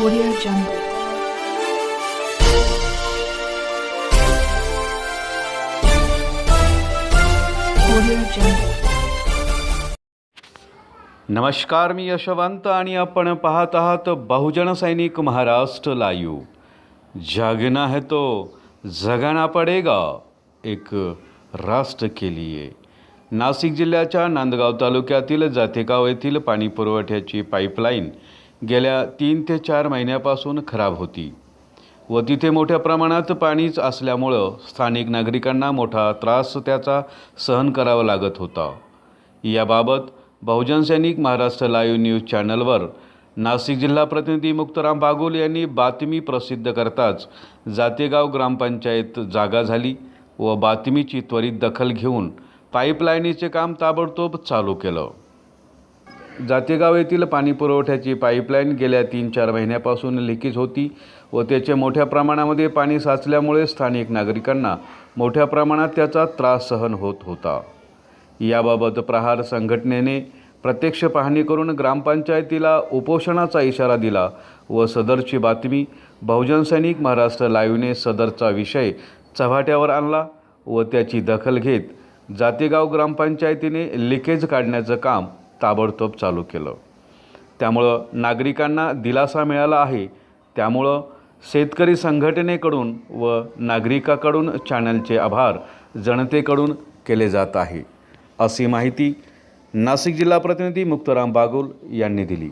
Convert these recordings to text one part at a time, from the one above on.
Audio Jungle. नमस्कार मी यशवंत आणि आपण पाहत आहात बहुजन सैनिक महाराष्ट्र लाईव्ह. जागना है तो जगाना पडेगा एक राष्ट्र के लिए. नाशिक जिल्ह्याच्या नांदगाव तालुक्यातील जातेगाव येथील पाणी पुरवठ्याची पाईपलाईन गेल्या तीन ते चार महिन्यापासून खराब होती व तिथे मोठ्या प्रमाणात पाणीच असल्यामुळं स्थानिक नागरिकांना मोठा त्रास त्याचा सहन करावा लागत होता. याबाबत बहुजन सैनिक महाराष्ट्र लाईव्ह न्यूज चॅनलवर नाशिक जिल्हा प्रतिनिधी मुक्तराम बागुल यांनी बातमी प्रसिद्ध करताच जातेगाव ग्रामपंचायत जागा झाली व बातमीची त्वरित दखल घेऊन पाईपलाईनीचे काम ताबडतोब चालू केलं. जातेगाव येथील पाणी पुरवठ्याची पाईपलाईन गेल्या तीन चार महिन्यापासून लिकेज होती व त्याचे मोठ्या प्रमाणामध्ये पाणी साचल्यामुळे स्थानिक नागरिकांना मोठ्या प्रमाणात त्याचा त्रास सहन होत होता. याबाबत प्रहार संघटनेने प्रत्यक्ष पाहणी करून ग्रामपंचायतीला उपोषणाचा इशारा दिला व सदरची बातमी बहुजन सैनिक महाराष्ट्र लाईव्हने सदरचा विषय चव्हाट्यावर आणला व त्याची दखल घेत जातेगाव ग्रामपंचायतीने लिकेज काढण्याचं काम ताबडतोब चालू केलं. त्यामुळं नागरिकांना दिलासा मिळाला आहे. त्यामुळं शेतकरी संघटनेकडून व नागरिकाकडून चॅनलचे आभार जनतेकडून केले जात आहे. अशी माहिती नाशिक जिल्हा प्रतिनिधी मुक्तराम बागुल यांनी दिली.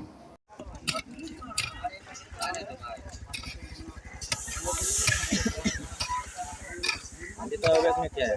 में क्या है